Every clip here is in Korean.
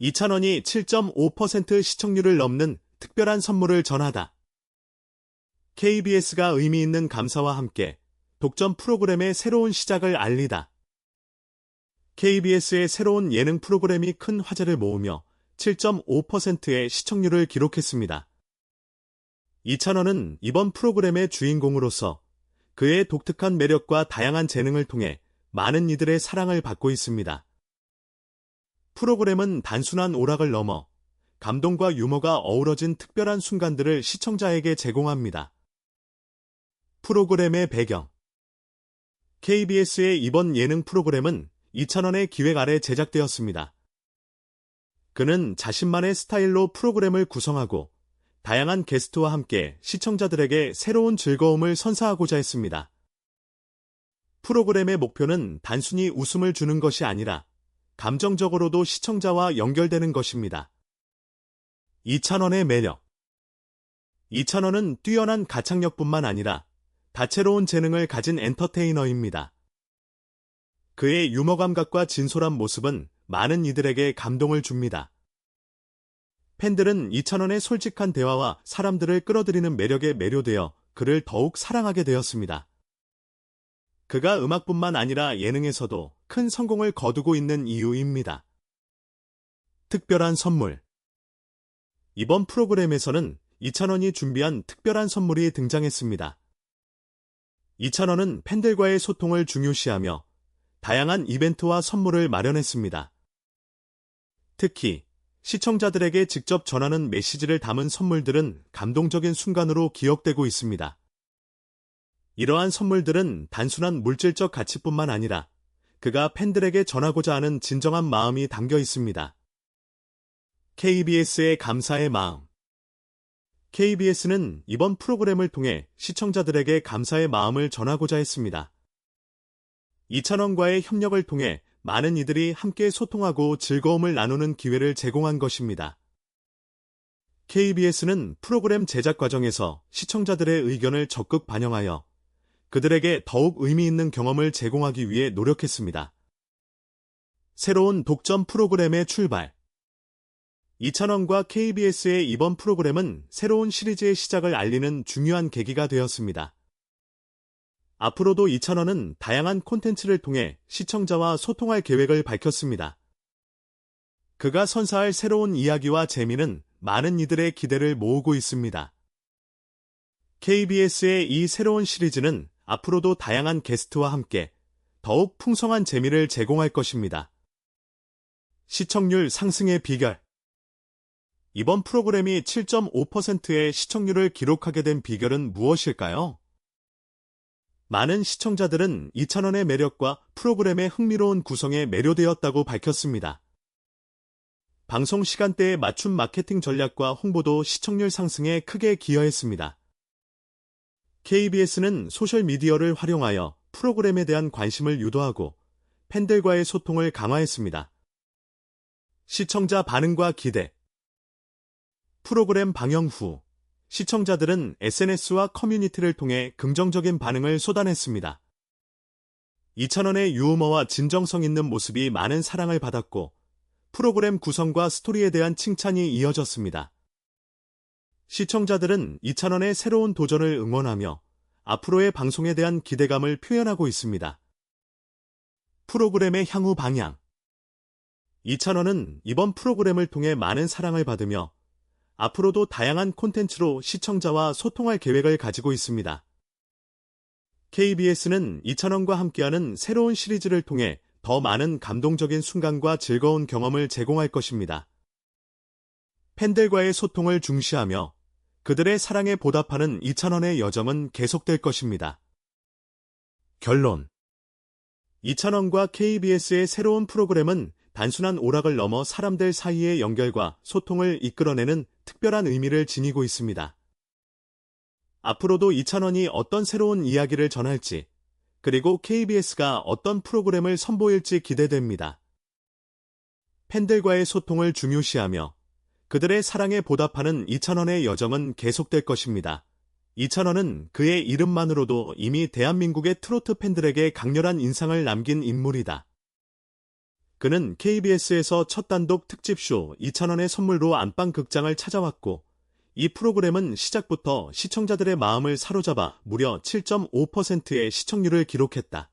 2,000원이 7.5% 시청률을 넘는 특별한 선물을 전하다. KBS가 의미 있는 감사와 함께 독점 프로그램의 새로운 시작을 알리다. KBS의 새로운 예능 프로그램이 큰 화제를 모으며 7.5%의 시청률을 기록했습니다. 이찬원은 이번 프로그램의 주인공으로서 그의 독특한 매력과 다양한 재능을 통해 많은 이들의 사랑을 받고 있습니다. 프로그램은 단순한 오락을 넘어 감동과 유머가 어우러진 특별한 순간들을 시청자에게 제공합니다. 프로그램의 배경 KBS의 이번 예능 프로그램은 이찬원의 기획 아래 제작되었습니다. 그는 자신만의 스타일로 프로그램을 구성하고 다양한 게스트와 함께 시청자들에게 새로운 즐거움을 선사하고자 했습니다. 프로그램의 목표는 단순히 웃음을 주는 것이 아니라 감정적으로도 시청자와 연결되는 것입니다. 이찬원의 매력 이찬원은 뛰어난 가창력뿐만 아니라 다채로운 재능을 가진 엔터테이너입니다. 그의 유머 감각과 진솔한 모습은 많은 이들에게 감동을 줍니다. 팬들은 이찬원의 솔직한 대화와 사람들을 끌어들이는 매력에 매료되어 그를 더욱 사랑하게 되었습니다. 그가 음악뿐만 아니라 예능에서도 큰 성공을 거두고 있는 이유입니다. 특별한 선물 이번 프로그램에서는 이찬원이 준비한 특별한 선물이 등장했습니다. 이찬원은 팬들과의 소통을 중요시하며 다양한 이벤트와 선물을 마련했습니다. 특히 시청자들에게 직접 전하는 메시지를 담은 선물들은 감동적인 순간으로 기억되고 있습니다. 이러한 선물들은 단순한 물질적 가치뿐만 아니라 그가 팬들에게 전하고자 하는 진정한 마음이 담겨 있습니다. KBS의 감사의 마음 KBS는 이번 프로그램을 통해 시청자들에게 감사의 마음을 전하고자 했습니다. 이찬원과의 협력을 통해 많은 이들이 함께 소통하고 즐거움을 나누는 기회를 제공한 것입니다. KBS는 프로그램 제작 과정에서 시청자들의 의견을 적극 반영하여 그들에게 더욱 의미 있는 경험을 제공하기 위해 노력했습니다. 새로운 독점 프로그램의 출발 이찬원과 KBS의 이번 프로그램은 새로운 시리즈의 시작을 알리는 중요한 계기가 되었습니다. 앞으로도 이찬원은 다양한 콘텐츠를 통해 시청자와 소통할 계획을 밝혔습니다. 그가 선사할 새로운 이야기와 재미는 많은 이들의 기대를 모으고 있습니다. KBS의 이 새로운 시리즈는 앞으로도 다양한 게스트와 함께 더욱 풍성한 재미를 제공할 것입니다. 시청률 상승의 비결 이번 프로그램이 7.5%의 시청률을 기록하게 된 비결은 무엇일까요? 많은 시청자들은 이찬원의 매력과 프로그램의 흥미로운 구성에 매료되었다고 밝혔습니다. 방송 시간대의 맞춤 마케팅 전략과 홍보도 시청률 상승에 크게 기여했습니다. KBS는 소셜미디어를 활용하여 프로그램에 대한 관심을 유도하고 팬들과의 소통을 강화했습니다. 시청자 반응과 기대 프로그램 방영 후 시청자들은 SNS와 커뮤니티를 통해 긍정적인 반응을 쏟아냈습니다. 이찬원의 유머와 진정성 있는 모습이 많은 사랑을 받았고 프로그램 구성과 스토리에 대한 칭찬이 이어졌습니다. 시청자들은 이찬원의 새로운 도전을 응원하며 앞으로의 방송에 대한 기대감을 표현하고 있습니다. 프로그램의 향후 방향 이찬원은 이번 프로그램을 통해 많은 사랑을 받으며 앞으로도 다양한 콘텐츠로 시청자와 소통할 계획을 가지고 있습니다. KBS는 이찬원과 함께하는 새로운 시리즈를 통해 더 많은 감동적인 순간과 즐거운 경험을 제공할 것입니다. 팬들과의 소통을 중시하며 그들의 사랑에 보답하는 이찬원의 여정은 계속될 것입니다. 결론 이찬원과 KBS의 새로운 프로그램은 단순한 오락을 넘어 사람들 사이의 연결과 소통을 이끌어내는 특별한 의미를 지니고 있습니다. 앞으로도 이찬원이 어떤 새로운 이야기를 전할지, 그리고 KBS가 어떤 프로그램을 선보일지 기대됩니다. 팬들과의 소통을 중요시하며 그들의 사랑에 보답하는 이찬원의 여정은 계속될 것입니다. 이찬원은 그의 이름만으로도 이미 대한민국의 트로트 팬들에게 강렬한 인상을 남긴 인물이다. 그는 KBS에서 첫 단독 특집쇼 2,000원의 선물로 안방 극장을 찾아왔고, 이 프로그램은 시작부터 시청자들의 마음을 사로잡아 무려 7.5%의 시청률을 기록했다.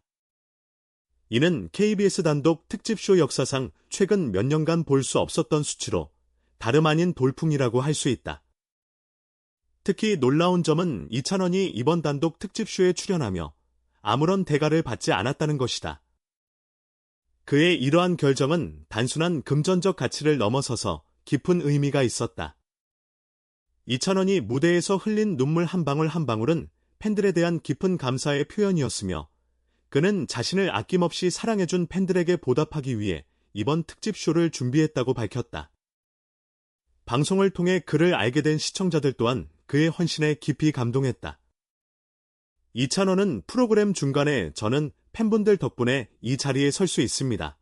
이는 KBS 단독 특집쇼 역사상 최근 몇 년간 볼 수 없었던 수치로 다름 아닌 돌풍이라고 할 수 있다. 특히 놀라운 점은 이찬원이 이번 단독 특집쇼에 출연하며 아무런 대가를 받지 않았다는 것이다. 그의 이러한 결정은 단순한 금전적 가치를 넘어서서 깊은 의미가 있었다. 이찬원이 무대에서 흘린 눈물 한 방울 한 방울은 팬들에 대한 깊은 감사의 표현이었으며 그는 자신을 아낌없이 사랑해준 팬들에게 보답하기 위해 이번 특집쇼를 준비했다고 밝혔다. 방송을 통해 그를 알게 된 시청자들 또한 그의 헌신에 깊이 감동했다. 이찬원은 프로그램 중간에 저는 팬분들 덕분에 이 자리에 설 수 있습니다.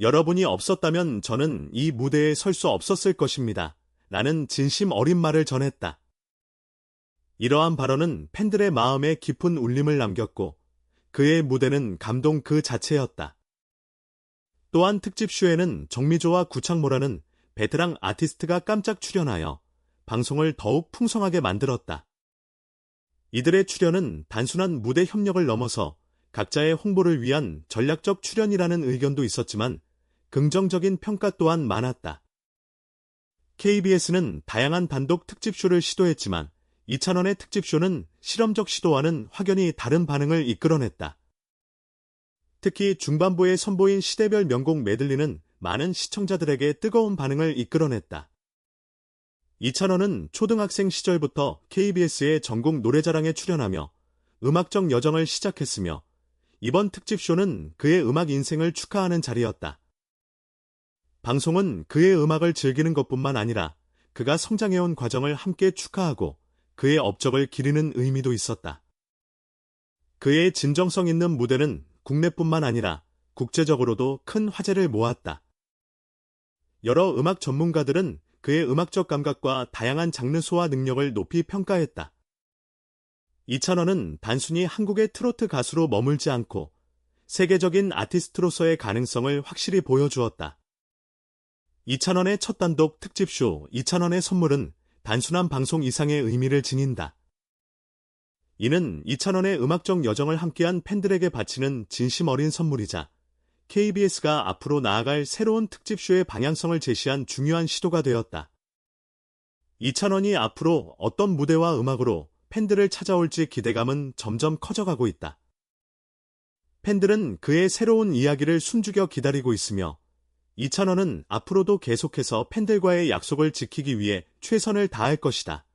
여러분이 없었다면 저는 이 무대에 설 수 없었을 것입니다. 라는 진심 어린 말을 전했다. 이러한 발언은 팬들의 마음에 깊은 울림을 남겼고 그의 무대는 감동 그 자체였다. 또한 특집 쇼에는 정미조와 구창모라는 베테랑 아티스트가 깜짝 출연하여 방송을 더욱 풍성하게 만들었다. 이들의 출연은 단순한 무대 협력을 넘어서 각자의 홍보를 위한 전략적 출연이라는 의견도 있었지만 긍정적인 평가 또한 많았다. KBS는 다양한 단독 특집쇼를 시도했지만 이찬원의 특집쇼는 실험적 시도와는 확연히 다른 반응을 이끌어냈다. 특히 중반부에 선보인 시대별 명곡 메들리는 많은 시청자들에게 뜨거운 반응을 이끌어냈다. 이찬원은 초등학생 시절부터 KBS의 전국 노래자랑에 출연하며 음악적 여정을 시작했으며 이번 특집쇼는 그의 음악 인생을 축하하는 자리였다. 방송은 그의 음악을 즐기는 것뿐만 아니라 그가 성장해온 과정을 함께 축하하고 그의 업적을 기리는 의미도 있었다. 그의 진정성 있는 무대는 국내뿐만 아니라 국제적으로도 큰 화제를 모았다. 여러 음악 전문가들은 그의 음악적 감각과 다양한 장르 소화 능력을 높이 평가했다. 이찬원은 단순히 한국의 트로트 가수로 머물지 않고 세계적인 아티스트로서의 가능성을 확실히 보여주었다. 이찬원의 첫 단독 특집쇼 이찬원의 선물은 단순한 방송 이상의 의미를 지닌다. 이는 이찬원의 음악적 여정을 함께한 팬들에게 바치는 진심 어린 선물이자 KBS가 앞으로 나아갈 새로운 특집쇼의 방향성을 제시한 중요한 시도가 되었다. 이찬원이 앞으로 어떤 무대와 음악으로 팬들을 찾아올지 기대감은 점점 커져가고 있다. 팬들은 그의 새로운 이야기를 숨죽여 기다리고 있으며 이찬원은 앞으로도 계속해서 팬들과의 약속을 지키기 위해 최선을 다할 것이다.